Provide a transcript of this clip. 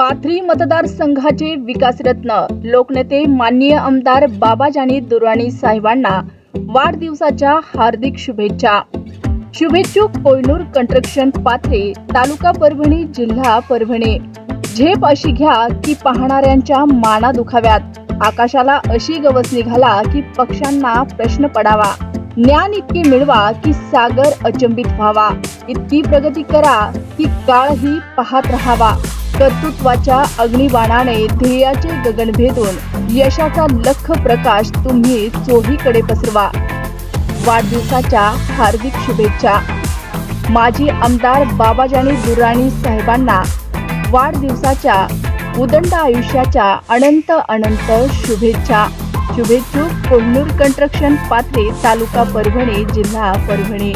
पाथरी मतदारसंघाचे विकासरत्न. लोकनेते माननीय आमदार बाबाजानी दुर्वाणी साहेबांना वाढदिवसाच्या हार्दिक शुभेच्छा. शुभेच्छुक कोयनूर कंट्रक्शन पाथरे तालुका परभणी जिल्हा परभणी. झेप अशी घ्या की पाहणाऱ्यांच्या माना दुखाव्यात. आकाशाला अशी गवस निघाला की पक्ष्यांना प्रश्न पडावा. ज्ञान इतके मिळवा की सागर अचंबित व्हावा. इतकी प्रगती करा की काळही पाहत राहावा. कर्तृत्वाच्या अग्निबाणाने ध्येयाचे गगन भेदून यशाचा लख प्रकाश तुम्ही चोहीकडे पसरवा. वाढदिवसाच्या हार्दिक शुभेच्छा. माजी आमदार बाबाजानी दुराणी साहेबांना वाढदिवसाच्या उदंड आयुष्याच्या अनंत अनंत शुभेच्छा. शुभेच्छुक कोल्हूर कंस्ट्रक्शन पात्रे तालुका परभणी जिल्हा परभणी.